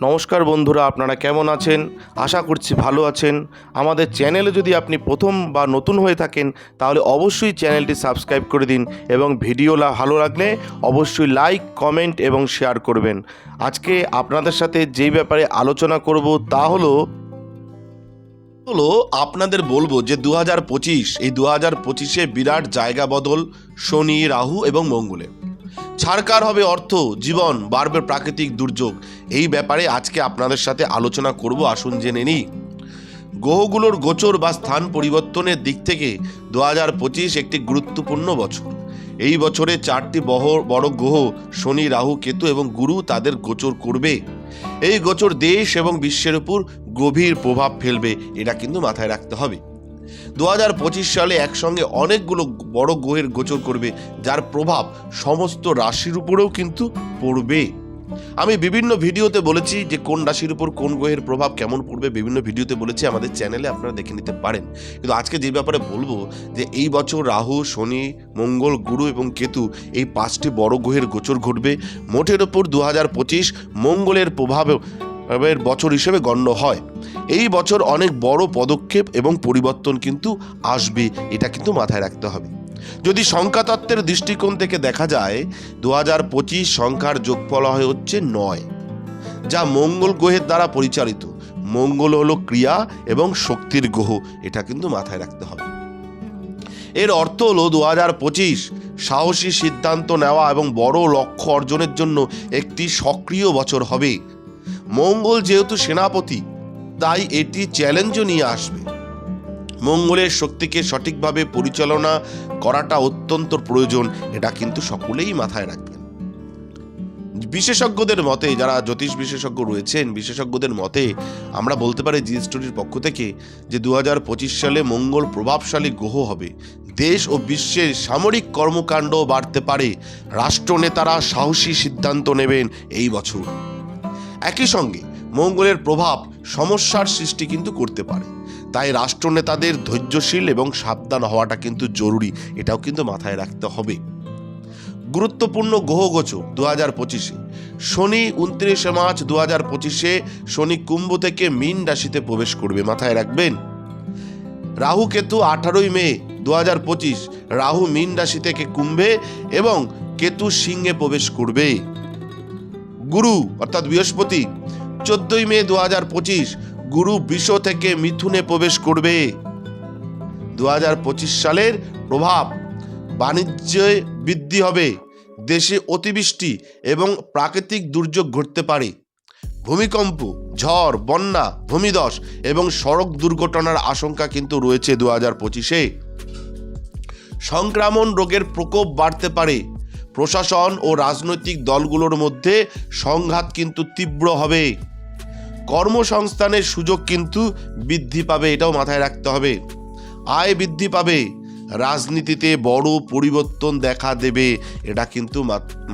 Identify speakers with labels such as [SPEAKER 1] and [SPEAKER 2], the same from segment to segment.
[SPEAKER 1] নমস্কার বন্ধুরা, আপনারা কেমন আছেন? আশা করছি ভালো আছেন। আমাদের চ্যানেলে যদি আপনি প্রথম বা নতুন হয়ে থাকেন, তাহলে অবশ্যই চ্যানেলটি সাবস্ক্রাইব করে দিন এবং ভিডিও ভালো লাগলে অবশ্যই লাইক, কমেন্ট এবং শেয়ার করবেন। আজকে আপনাদের সাথে যেই ব্যাপারে আলোচনা করব তা হলো হলো আপনাদের বলব যে দু হাজার পঁচিশ, এই দু হাজার পঁচিশে বিরাট জায়গা বদল, শনি, রাহু এবং মঙ্গলে। ছাড়কার হবে অর্থ, জীবন, বাড়বে প্রাকৃতিক দুর্যোগ। এই ব্যাপারে আজকে আপনাদের সাথে আলোচনা করব, আসুন জেনে নিই। গ্রহগুলোর গোচর বা স্থান পরিবর্তনের দিক থেকে দু হাজার পঁচিশ একটি গুরুত্বপূর্ণ বছর। এই বছরে চারটি বহ, বড় গ্রহ, শনি, রাহু, কেতু এবং গুরু তাদের গোচর করবে। এই গোচর দেশ এবং বিশ্বের উপর গভীর প্রভাব ফেলবে, এটা কিন্তু মাথায় রাখতে হবে। দু হাজার পঁচিশ সালে একসঙ্গে অনেকগুলো বড় গ্রহের গোচর করবে, যার প্রভাব সমস্ত রাশির উপরেও কিন্তু পড়বে। আমি বিভিন্ন ভিডিওতে বলেছি যে কোন রাশির উপর কোন গ্রহের প্রভাব কেমন পড়বে, বিভিন্ন ভিডিওতে বলেছি, আমাদের চ্যানেলে আপনারা দেখে নিতে পারেন। কিন্তু আজকে যে ব্যাপারে বলব, যে এই বছর রাহু, শনি, মঙ্গল, গুরু এবং কেতু এই পাঁচটি বড় গ্রহের গোচর ঘটবে। মোটের ওপর দু হাজার পঁচিশ মঙ্গলের প্রভাবে এর বছর হিসেবে গণ্য হয়। এই বছর অনেক বড় পদক্ষেপ এবং পরিবর্তন কিন্তু আসবে, এটা কিন্তু মাথায় রাখতে হবে। যদি সংখ্যাতত্ত্বের দৃষ্টিকোণ থেকে দেখা যায় দু হাজার পঁচিশ সংখ্যার যোগফল হয়ে হচ্ছে নয়, যা মঙ্গল গ্রহের দ্বারা পরিচালিত। মঙ্গল হলো ক্রিয়া এবং শক্তির গ্রহ, এটা কিন্তু মাথায় রাখতে হবে। এর অর্থ হলো দু হাজার পঁচিশ সাহসী সিদ্ধান্ত নেওয়া এবং বড় লক্ষ্য অর্জনের জন্য একটি সক্রিয় বছর হবে। মঙ্গল যেহেতু সেনাপতি, তাই এটি চ্যালেঞ্জও নিয়ে আসবে। মঙ্গলের শক্তিকে সঠিকভাবে পরিচালনা করাটা অত্যন্ত প্রয়োজন, এটা কিন্তু সকলেই মাথায় রাখবেন। বিশেষজ্ঞদের মতে, যারা জ্যোতিষ বিশেষজ্ঞ রয়েছেন, বিশেষজ্ঞদের মতে আমরা বলতে পারি জি স্টোরির পক্ষ থেকে যে দু হাজার পঁচিশ সালে মঙ্গল প্রভাবশালী গ্রহ হবে। দেশ ও বিশ্বের সামরিক কর্মকাণ্ড বাড়তে পারে। রাষ্ট্রনেতারা সাহসী সিদ্ধান্ত নেবেন এই বছর। একই সঙ্গে মঙ্গলের প্রভাব সমস্যার সৃষ্টি কিন্তু করতে পারে। তাই রাষ্ট্রনেতাদের ধৈর্যশীল এবং সাবধান হওয়াটা কিন্তু জরুরি, এটাও কিন্তু মাথায় রাখতে হবে। গুরুত্বপূর্ণ গ্রহগোচর দু হাজার পঁচিশে। শনি উনত্রিশে মার্চ দু হাজার পঁচিশে শনি কুম্ভ থেকে মীন রাশিতে প্রবেশ করবে, মাথায় রাখবেন। রাহু কেতু আঠারোই মে দু হাজার পঁচিশ, রাহু মীন রাশি থেকে কুম্ভে এবং কেতু সিংহে প্রবেশ করবে। গুরু, অর্থাৎ বৃহস্পতি, চোদ্দই মে দু হাজার পঁচিশ, গুরু বিষ থেকে মিথুনে প্রবেশ করবে। দু হাজার পঁচিশ সালের প্রভাব বাণিজ্যে বৃদ্ধি হবে, দেশে অতিবৃষ্টি এবং প্রাকৃতিক দুর্যোগ ঘটতে পারে। ভূমিকম্প, ঝড়, বন্যা, ভূমিধস এবং সড়ক দুর্ঘটনার আশঙ্কা কিন্তু রয়েছে দু হাজার পঁচিশে। সংক্রমণ রোগের প্রকোপ বাড়তে পারে প্রশাসন ও রাজনৈতিক দলগুলোর মধ্যে সংঘাত কিন্তু তীব্র হবে। কর্মসংস্থানের সুযোগ কিন্তু বৃদ্ধি পাবে, এটাও মাথায় রাখতে হবে। আয় বৃদ্ধি পাবে, রাজনীতিতে বড় পরিবর্তন দেখা দেবে, এটা কিন্তু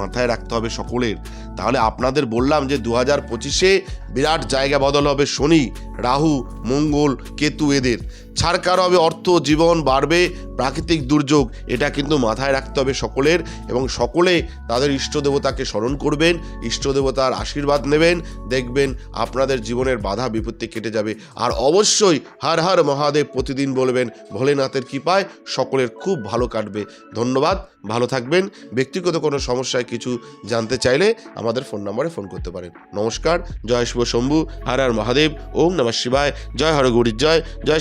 [SPEAKER 1] মাথায় রাখতে হবে সকলের। তাহলে আপনাদের বললাম যে দু হাজার পঁচিশে বিরাট জায়গা বদল হবে শনি, রাহু, মঙ্গল, কেতু এদের। ছাড়কার হবে অর্থ জীবন বাড়বে, প্রাকৃতিক দুর্যোগ, এটা কিন্তু মাথায় রাখতে হবে সকলের এবং সকলে তাদের ইষ্ট দেবতাকে স্মরণ করবেন, ইষ্ট দেবতার আশীর্বাদ নেবেন, দেখবেন আপনাদের জীবনের বাধা বিপত্তি কেটে যাবে। আর অবশ্যই হার হার মহাদেব প্রতিদিন বলবেন, ভোলেনাথের কৃপায় সকলের খুব ভালো কাটবে। ধন্যবাদ, ভালো থাকবেন। ব্যক্তিগত কোনো সমস্যায় কিছু জানতে চাইলে আমাদের ফোন নম্বরে ফোন করতে পারেন। নমস্কার, জয় শিব শম্ভু, হর হর মহাদেব, ওম নমঃ শিবায়, জয় হর হরগৌরীর জয় জয়